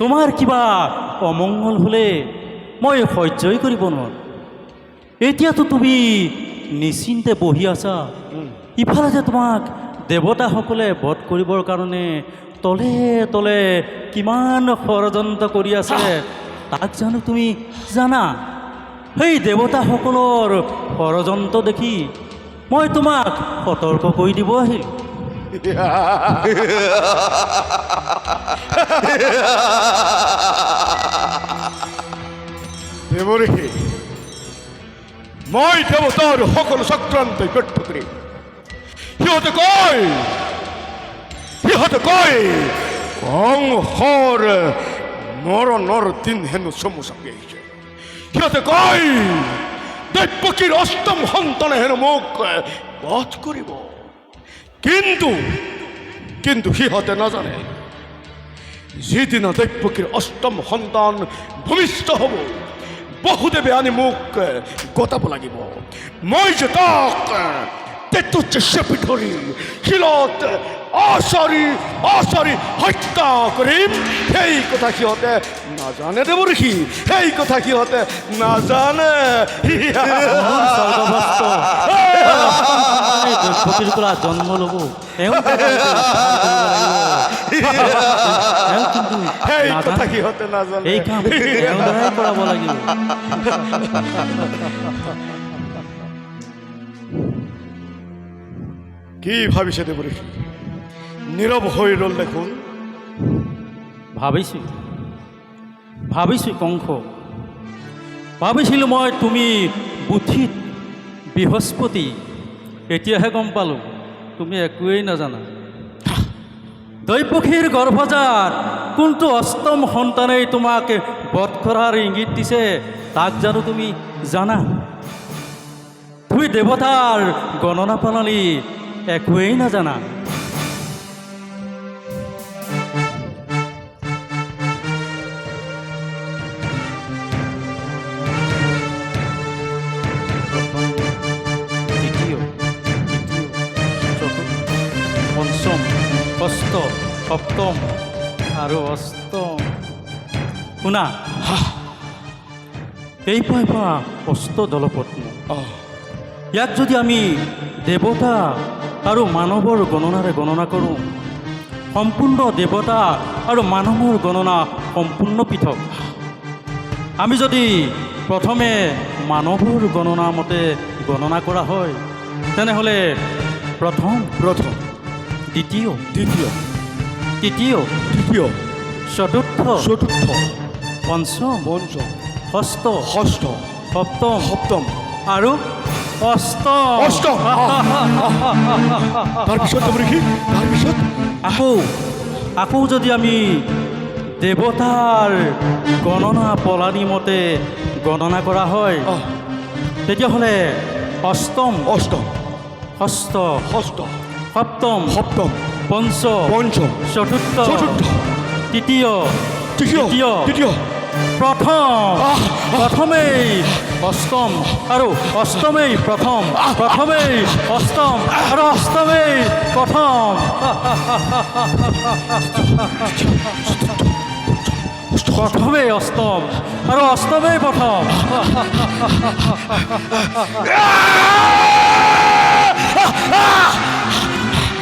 তোমাৰ কিবা অমংগল হ'লে মই সহ্যই কৰিব নোৱাৰোঁ। এতিয়াতো তুমি নিশ্চিন্তে বহি আছা। ইফালে যে তোমাক দেৱতাসকলে বধ কৰিবৰ কাৰণে তলে তলে কিমান ষড়যন্ত্ৰ কৰি আছে, তাক জানো তুমি জানা? সেই দেৱতাসকলৰ ষড়যন্ত্ৰ দেখি মই তোমাক সতৰ্ক কৰি দিব আহিলোঁ। দেৱৰী মই দেৱতাৰ সকলো চক্ৰান্তই ব্যৰ্থ কৰিম সিহঁতে কয় সিহঁতে কয় কংসৰ মৰণৰ দিন হেনো চমু চাপি আহিছে সিহঁতে কয় দৈপকীৰ অষ্টম সন্তানে হেনো মোক বধ কৰিব কিন্তু কিন্তু সিহঁতে নাজানে। যিদিনা দেৱকীৰ অষ্টম সন্তান ভূমিষ্ঠ হ'ব বহুদেৱে আনি মোক গতাব লাগিব। মই যে তাক তেতুচ চেপি ধৰিম শিলত আচৰি আচৰি হত্যা কৰিম সেই কথা সিহঁতে নাজানে দেৱ ঋষি সেই কথা সিহঁতে নাজানে স্বৰ্গভস্ত এই দ্ৰৌপদীৰ পৰা জন্ম ল'ব। সেই কথা নাজানে। সিহঁতে নাজানে এই কাম কৰাব লাগিব কি ভাবিছে দেৱ ঋষি নীৰৱ হৈ ৰ'ল দেখোন। ভাবিছোঁ ভাবিছোঁ কংস ভাবিছিলোঁ মই তুমি বুদ্ধিত বৃহস্পতি এতিয়াহে গম পালোঁ, তুমি একোৱেই নাজানা। দৈপক্ষীৰ গৰ্ভজাত, কোনটো অষ্টম সন্তানেই তোমাক বধ কৰাৰ ইংগিত দিছে, তাক জানো তুমি জানা? তুমি দেৱতাৰ গণনা প্ৰণালী একোৱেই নাজানা পঞ্চম ষষ্ঠ সপ্তম আৰু অষ্টম। শুনা। এই পাই পা অষ্ট দলপত্ন। ইয়াক যদি আমি দেৱতা আৰু মানৱৰ গণনাৰে গণনা কৰোঁ। সম্পূৰ্ণ দেৱতা আৰু মানৱৰ গণনা সম্পূৰ্ণ পৃথক। আমি যদি প্ৰথমে মানৱৰ গণনা মতে গণনা কৰা হয় তেনেহ'লে প্ৰথম প্ৰথম দ্বিতীয় দ্বিতীয় তৃতীয় তৃতীয় চতুৰ্থ চতুৰ্থ পঞ্চম পঞ্চম ষষ্ঠ ষষ্ঠ সপ্তম সপ্তম আৰু অষ্টম তাৰপিছত আকৌ আকৌ যদি আমি দেৱতাৰ গণনা প্ৰণালী মতে গণনা কৰা হয় তেতিয়াহ'লে অষ্টম। অষ্টম। ষষ্ঠ ষষ্ঠ সপ্তম। সপ্তম। পঞ্চ পঞ্চম। চতুৰ্থ। চতুৰ্থ। তৃতীয়। তৃতীয়। তৃতীয়। তৃতীয় প্ৰথম প্ৰথমেই অষ্টম আৰু অষ্টমেই প্ৰথম প্ৰথমেই অষ্টম আৰু অষ্টমেই প্ৰথম প্ৰথমেই অষ্টম আৰু অষ্টমেই প্ৰথম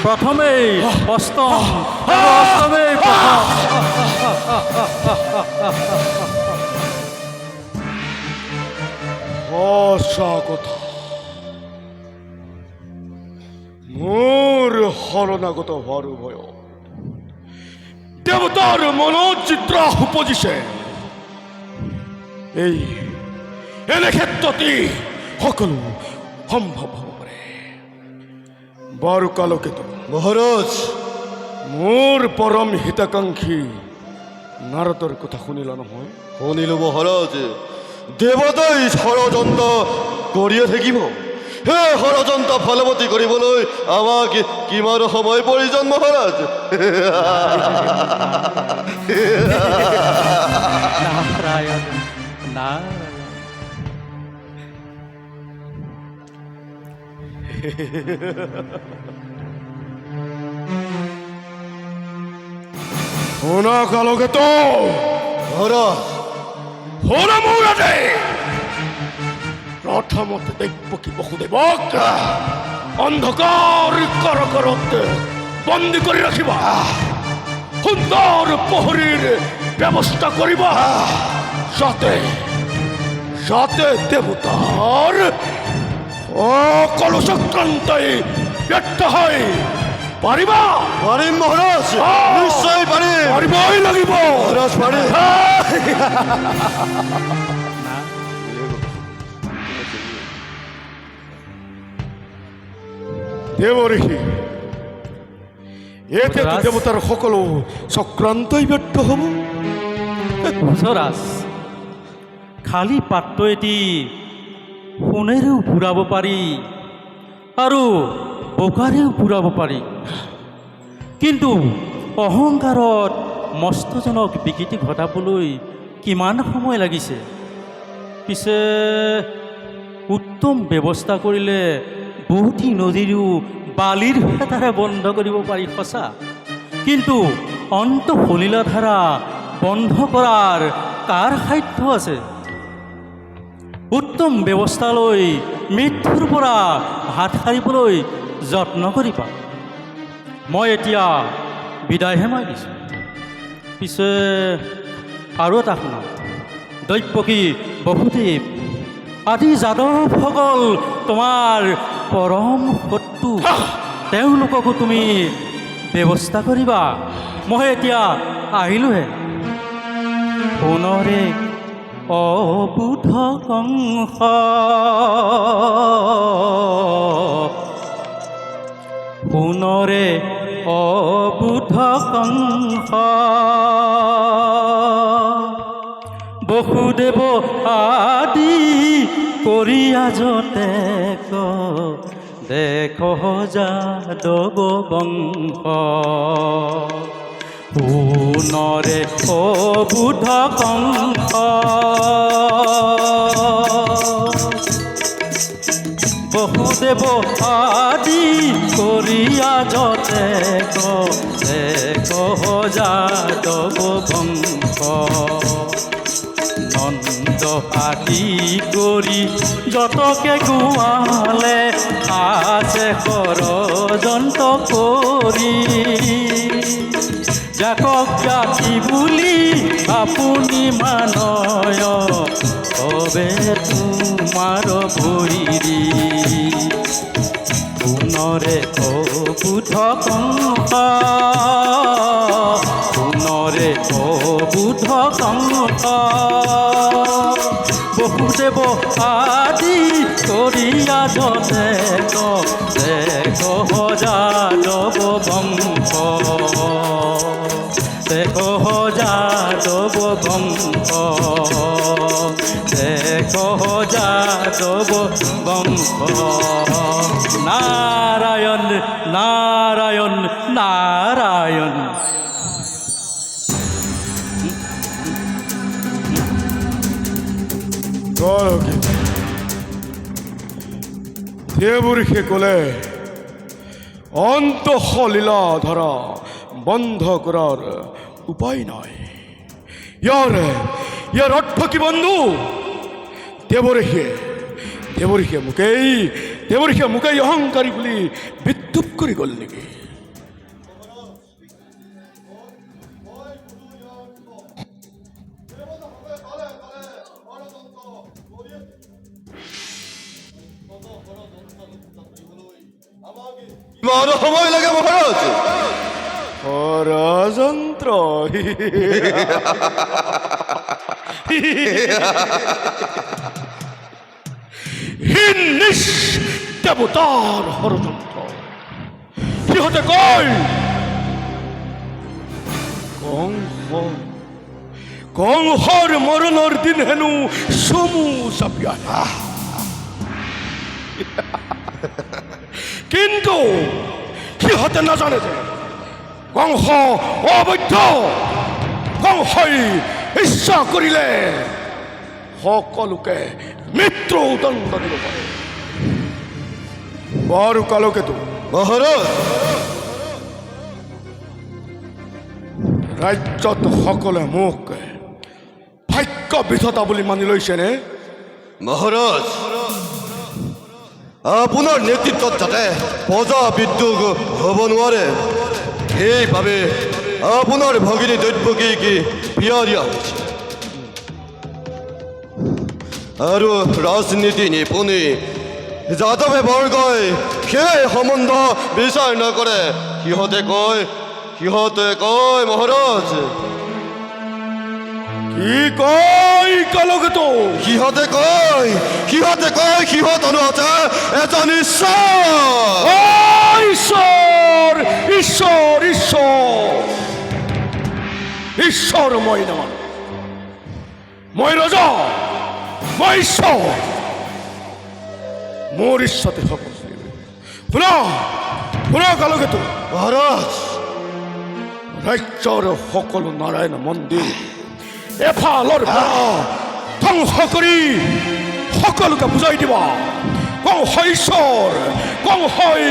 প্ৰথমেই অষ্টম অষ্টমেই মোৰ শৰণাগত হোৱাৰো ভয় দেৱতাৰ মনোচিত্ৰ উপজিছে এই এনে ক্ষেত্ৰতেই সকলো সম্ভৱ হ'ব পাৰে বাৰু কালকেতো মহারাজ! মোৰ পৰম হিতাকাংক্ষী নাৰদৰ কথা শুনিলা নহয় শুনিলো মহারাজ। দেৱতাই ষড়যন্ত্ৰ কৰিয়ে থাকিব। সেই ষড়যন্ত্ৰ ফলৱতী কৰিবলৈ আমাক কিমান সময় প্ৰয়োজন মহাৰাজ নারায়ণ নারায়ণ শুনা কালকে তো মহারাজ শুনা মোৰ ৰাজে প্ৰথমতে দৈৱকী বসুদেৱক অন্ধকাৰ কাৰাগাৰত বন্দী কৰি ৰাখিবা সুন্দৰ প্ৰহৰীৰ ব্যৱস্থা কৰিবা যাতে যাতে দেৱতাৰ সকলো চক্ৰান্তই ব্যৰ্থ হয়। পাৰিবা পাৰিম মহাৰাজ নিশ্চয় পাৰিম পাৰিবই লাগিব। মহাৰাজ পাৰিম দেৱ ঋষি এতিয়াতো মহাৰাজ। দেৱতাৰ সকলো চক্ৰান্তই ব্যৰ্থ হ'ব। খালী পাত্ৰ এটি সোণেৰেও পুৰাব পাৰি আৰু বোকাৰেও পুৰাব পাৰি কিন্তু অহংকাৰত মস্তজনক বিকৃতি ঘটাবলৈ কিমান সময় লাগিছে? পিছে উত্তম ব্যৱস্থা কৰিলে বহুতী নদীৰো বালিৰ হেতাৰে বন্ধ কৰিব পাৰি সঁচা। কিন্তু অন্ত সলিলাধাৰা বন্ধ কৰাৰ কাৰ সাধ্য আছে? উত্তম ব্যৱস্থা লৈ মৃত্যুৰ পৰা হাত সাৰিবলৈ যত্ন কৰিবা। মই এতিয়া বিদায়হে মাগিছোঁ পিছে আৰু এটা শুনা দৈৱকী বহুদেৱ, আদি যাদৱসকল তোমাৰ পৰম শত্ৰু, তেওঁলোককো তুমি ব্যৱস্থা কৰিবা। মই এতিয়া আহিলোহে। সোণৰে অবুধ কংস। সোণৰে অবুধ কংস। বসুদেৱ আদি কৰি আজতে ক। দেখ যাদৱ বংশ। সোণৰে অবুধ কংস বহুদেৱ আদি কৰিয়া যতে যাদৱ বংশ নন্দ আদি কৰি যতকে গোৱালে আছে ষড়যন্ত্ৰ কৰি যাকক জাতি বুলি আপুনি মানয়। হবে তোমাৰ ভৈৰী পুনৰে অবুধ কংস পুনৰে অবুধ কংস বহুদেৱ আদি কৰিয়া যতে দেখ যাদৱ বংশ। বংশ দেখ যাদৱ বংশ নারায়ণ নারায়ণ নারায়ণ। দেৱঋষিয়ে ক'লে অন্তঃলীলা ধাৰা বন্ধ কৰাৰ উপায় নাই ইয়াৰ ইয়াৰ অৰ্থ কি বন্ধু? দেৱঋষিয়ে মোকেই দেৱঋষিয়ে মোকেই অহংকাৰী বুলি বিদ্যুৎ কৰি গ'ল নেকি? কিমান সময় লাগে মহাৰাজ ষড়যন্ত্ৰ হিন্দিশ দেৱতাৰ ষড়যন্ত্ৰ সিহঁতে কয় কংস কংসৰ মৰণৰ দিন হেনো চমু আহে কিন্তু সিহঁতে নাজানে যে কংস অবৈধ। কংসই ইচ্ছা কৰিলে সকলোকে মৃত্যু দণ্ড দিব। পাৰে বাৰু কালকেতো ৰাজ্যত সকলোৱে মোক ভাগ্য বিধতা বুলি মানি লৈছেনে? মহাৰাজ আপোনাৰ নেতৃত্বত যাতে প্ৰজা বিদ্ৰোহ হ'ব নোৱাৰে। সেইবাবে আপোনাৰ ভগিনী দৈব্যকীক বিয়া দিয়া হৈছে আৰু ৰাজনীতি নিপুণী যাদৱে বৰ্গই সেই সম্বন্ধ বিচাৰ নকৰে সিহঁতে কয় সিহঁতে কয় মহাৰাজ কি কয় কালকেতো সিহঁতে কয় সিহঁতে কয় সিহঁত অনুহতে এজন ঈশ্বৰ ঈশ্বৰ নামানো মই ৰজা মই ঈশ্বৰ মোৰ ইচ্ছাতে সকলো চলিব। শুনা শুনা কালকেতো ৰাজ্যৰ সকলো নাৰায়ণ মন্দিৰ এফালৰ ধ্বংস কৰি সকলোকে বুজাই দিবা। কওঁ হয় ঈশ্বৰ কওঁ হয়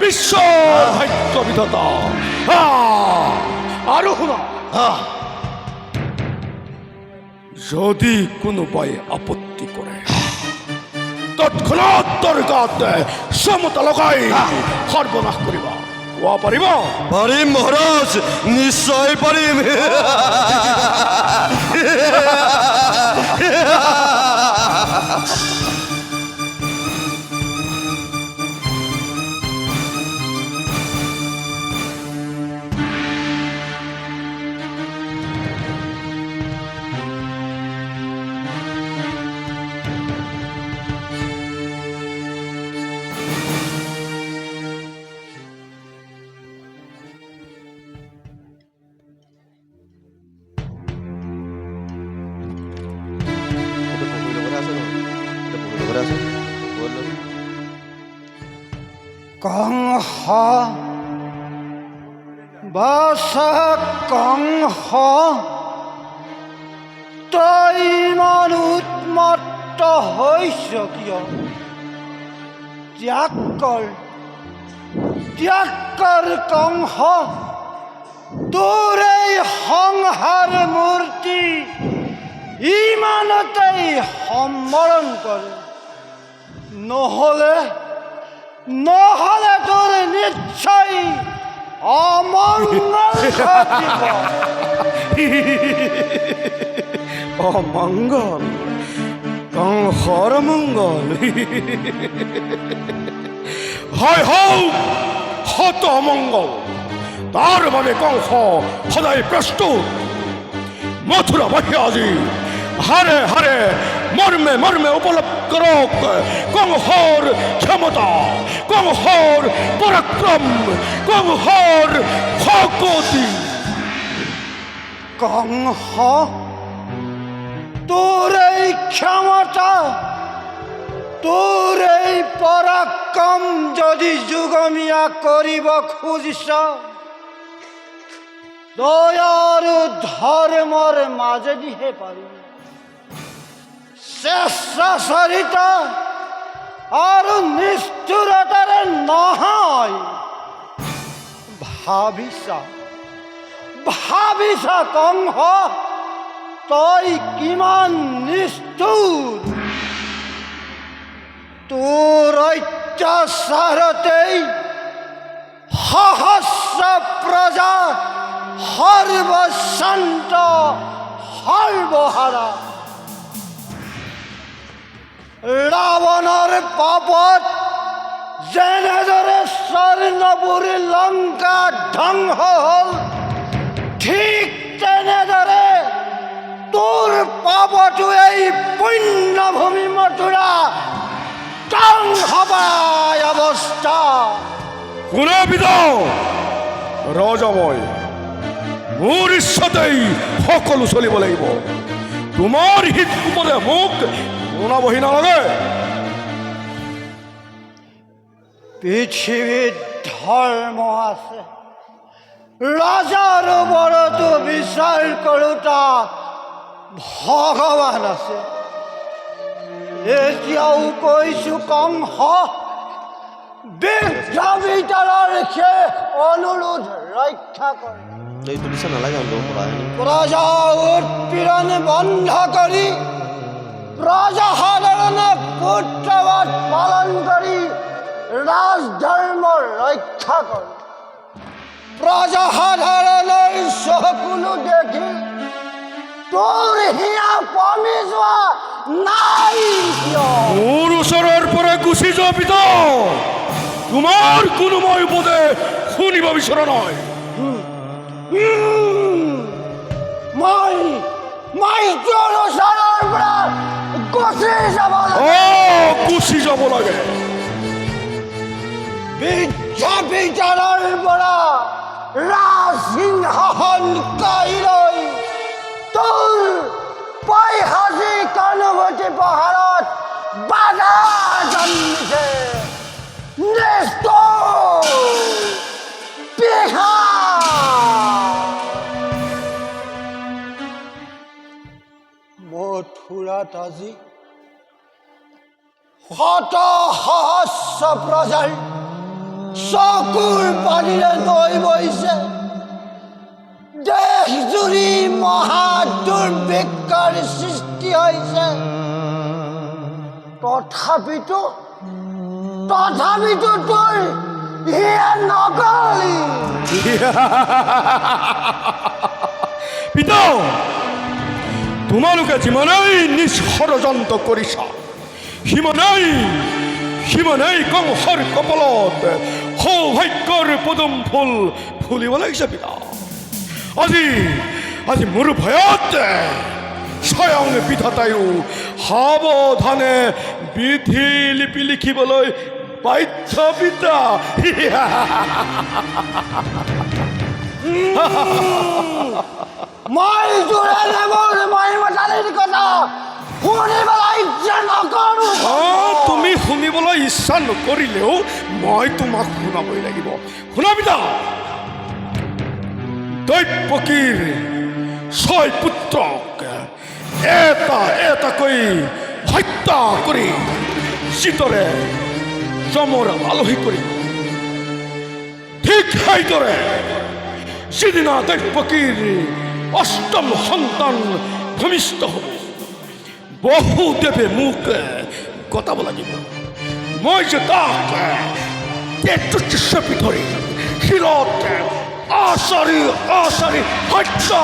বিশ্বৰ ভাগ্য বিধতা যদি কোনোবাই আপত্তি কৰে তৎক্ষণাৎ দৰগাত সমতা লগাই সৰ্বনাশ কৰিবা কোৱা পাৰিবা? পাৰিম মহাৰাজ নিশ্চয় পাৰিম। তই ইমান উন্মত্ত হৈছ কিয়? ত্যাগ কৰ ত্যাগ কৰ কংস। তোৰ এই সংহাৰ মূৰ্তি ইমানতেই সম্বৰণ কৰে। নহ'লে নহ'লে তোৰ নিশ্চয় অমঙ্গল কংসৰ মংগল হয় হওক হত অমঙ্গল। তাৰ বাবে কংস সদায় প্ৰস্তুত মথুৰা বাসী আজি। হাৰে হাৰে মৰ্মে মৰ্মে উপলব্ধ। কৰক কংসৰ ক্ষমতা কংসৰ পৰাক্ৰম কংসৰ শকতি কংস তোৰ এই ক্ষমতা তোৰ এই পৰাক্ৰম যদি যুগমীয়া কৰিব খুজিছ তই আৰু ধৰ্মৰ মাজেদিহে পাৰিবি চেষ্টাচাৰিত আৰু নিষ্ঠুৰতাৰে নহয় ভাবিছা ভাবিছা কংস তই কিমান নিষ্ঠুৰ? তোৰ অত্যাচাৰতেই সহস্ৰ প্ৰজা সৰ্বশান্ত সৰ্বহাৰা। ৰাৱণৰ পাপত যেনেদৰে স্বৰ্ণপুৰী লংকা ধ্বংস হ'ল। ঠিক তেনেদৰে তোৰ পাপতো এই পুণ্যভূমি অৱস্থা শুনা পিতা ৰজা মই মোৰ ইচ্ছাতেই সকলো চলিব লাগিব। তোমাৰ হিত মোক শুনাবহি নালাগে পৃথিৱীত ধৰ্ম আছে। ৰজাৰ ওপৰতো বিচাৰ কৰোতা ভগৱান আছে। এতিয়াও কৈছো কংস বিদ্যাবিতাৰৰ শেষ অনুৰোধ ৰক্ষা কৰে নালাগে অনুভৱ উৎপীড়ন বন্ধ কৰি প্ৰজাসাধাৰণক পুত্ৰবধ পালন কৰি ৰাজধৰ্ম ৰক্ষা কৰে প্ৰজাসাধাৰণৰ চকুলো দেখি তোৰ হিয়া কমি যোৱা নাই মোৰ ওচৰৰ পৰা গুচি যোৱা পিতা তোমাৰ কোনো মই উপদেশ শুনিব বিচৰা নহয় মই মই তোৰ ওচৰৰ পৰা যাব লাগে। অ গুচি যাব লাগে। বিদ্যাপীঠৰ পৰা ৰাজসিংহাসন কাইলৈ তোৰ পৈশাচিক অনুভূতি পাহাৰত বাধা জন্মিছে নিষ্ঠুৰ পিশাচ। মথুৰাত আজি শত সহস্ৰ প্ৰজাৰ চকুৰ পানীৰে নৈ বৈছে দেশ জুৰি মহা দুৰ্ভিক্ষৰ সৃষ্টি হৈছে। তথাপিতো তথাপিতো তোৰ নগলি। পিতা, তোমালোকে যিমানেই নিজ ষড়যন্ত্ৰ কৰিছা সিমানেই সিমানেই কংসৰ কপালত সৌভাগ্যৰ পদুম ফুল ফুলিব লাগিছে পিতা আজি আজি মোৰ ভয়ত স্বয়ং বিধাতায়ো সাৱধানে বিধি লিপি লিখিবলৈ বাধ্য পিতা মই জোৰেৰে মোৰ মই মতালিৰ কথা। তুমি শুনিবলৈ ইচ্ছা নকৰিলেও মই তোমাক শুনাবই লাগিব। শুনা পিতা দৈপকীৰ ছয় পুত্ৰক এটা এটাকৈ হত্যা কৰি চিতৰে যমৰ আলহী কৰি ঠিক সেইদৰে যিদিনা দৈপকীৰ অষ্টম সন্তান ভূমিষ্ঠ হ'ব বহুদেৱে মোক কটাব লাগিব মই যে তাক তেত্ৰিছ ধৰি শিলত আচাৰি আচাৰি হত্যা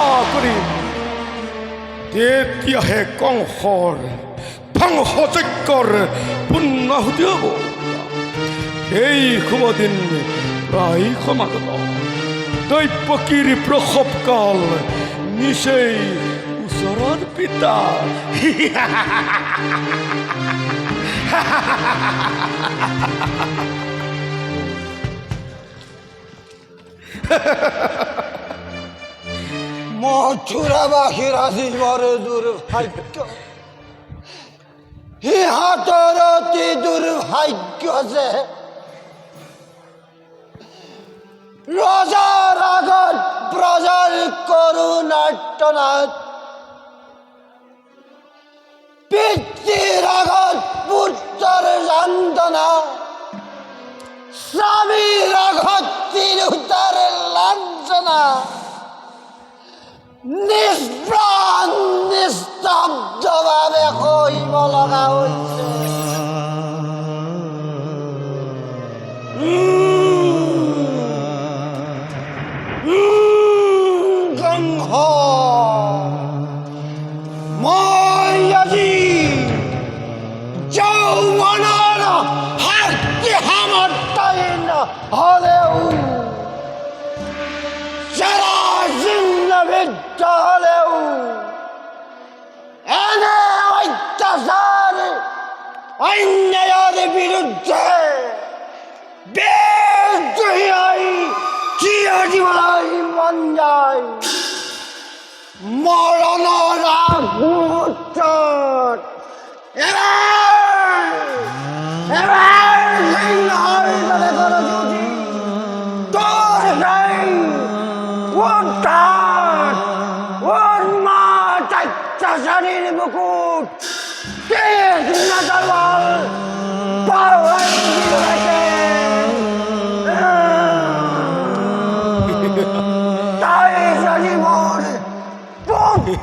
তেতিয়াহে কংসৰ ধ্বংসযজ্ঞৰ পুণ্যাহুতি হ'ব সেই শুভ দিন প্ৰায় সমাগত প্ৰসৱ কাল নিচেই ওচৰত পিতা। মথুৰাবাসীৰ আজি বৰ দুৰ্ভাগ্য সিহঁতৰ অতি দুৰ্ভাগ্য যে ৰজাৰ আগত প্ৰজাৰ কৰোণাৰ্তনাথ পিতৃৰ আঘাত পুত্রের যন্ত্রণা। স্বামীর আঘাত তিৰোতাৰ লাঞ্ছনা। নিষ্প্রাণ নিস্তব্ধভাবে সহিব লগা হৈছে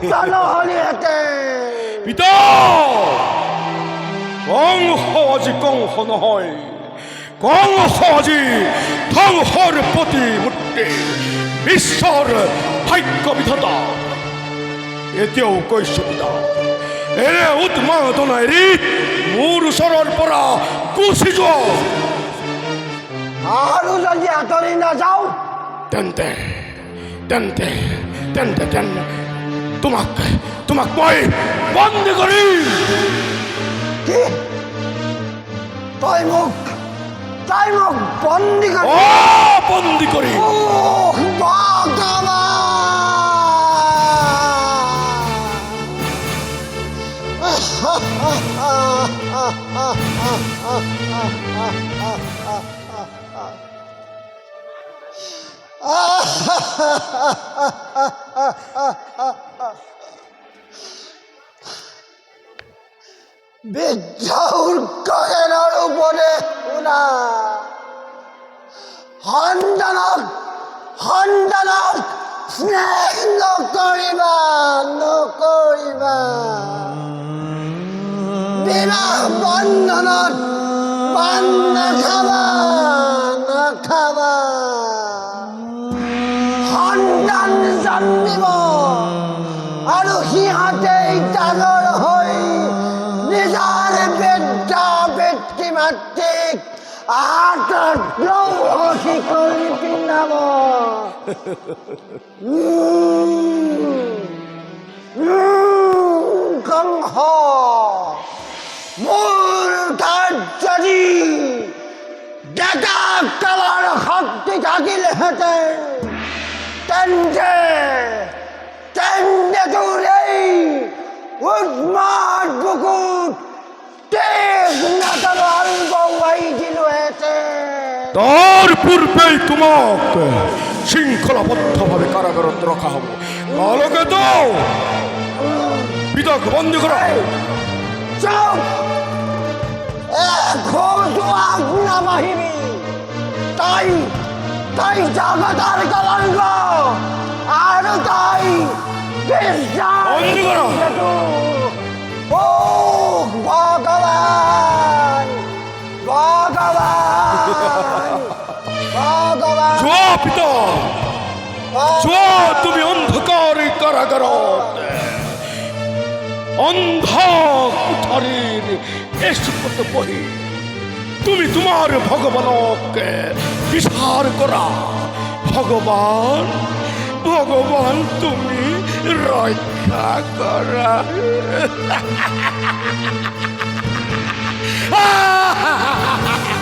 জনহলি হেতে। পিতা! কংসজি কংস নহয় কংসজি ধ্বংসৰ প্ৰতিমূৰ্তি বিশ্বৰ ভাগ্য বিধাতা। এতিয়াও কৈছো পিতা। এনে উন্মাদনা এৰি মোৰ ওচৰৰ পৰা গুচি যোৱা আৰু যদি আঁতৰি নাযাওঁ তেন্তে তেন্তে তেন্তে তেন্তে। তোমাক তোমাক মই বন্দী কৰিম কি? তই মোক তই মোক বন্দী কৰি অ বন্দী কৰিম ওহ, ভগৱান! বিদ্যাউৰ কহেনৰ ওপৰে শুনা সন্তানক সন্তানক স্নেহ নকৰিবা নকৰিবা বিবাহ বন্ধনত পান নাখাবা জন্মিব আৰু সিহঁতেই ডাঙৰ হৈ নিজৰ বেটা বেটী মাতৃক হাতত লৌহসী কৰি পিন্ধাব কংস মোৰ তাত যদি ডেকা কালৰ শক্তি থাকিলেহেঁতেন তেন্তে তোৰ এই দিলোহেঁতেন তাৰ পূৰ্বেই তোমাক শৃংখলাবদ্ধভাৱে কাৰাগাৰত ৰখা হ'ব এখোজো আজ্ঞা বাহিনী তাই তাই জগতার কলঙ্ক আর তাই বিশ্বাস বন্দী করো। ও ভগবান ভগবান ভগবান যোৱা পিতা যোৱা তুমি অন্ধকাৰ কাৰাগাৰত অন্ধ কোঠাৰীৰ এচুকত বহি তুমি তোমাৰ ভগৱানক বিচাৰ কৰা ভগৱান ভগৱান তুমি Ронька гора.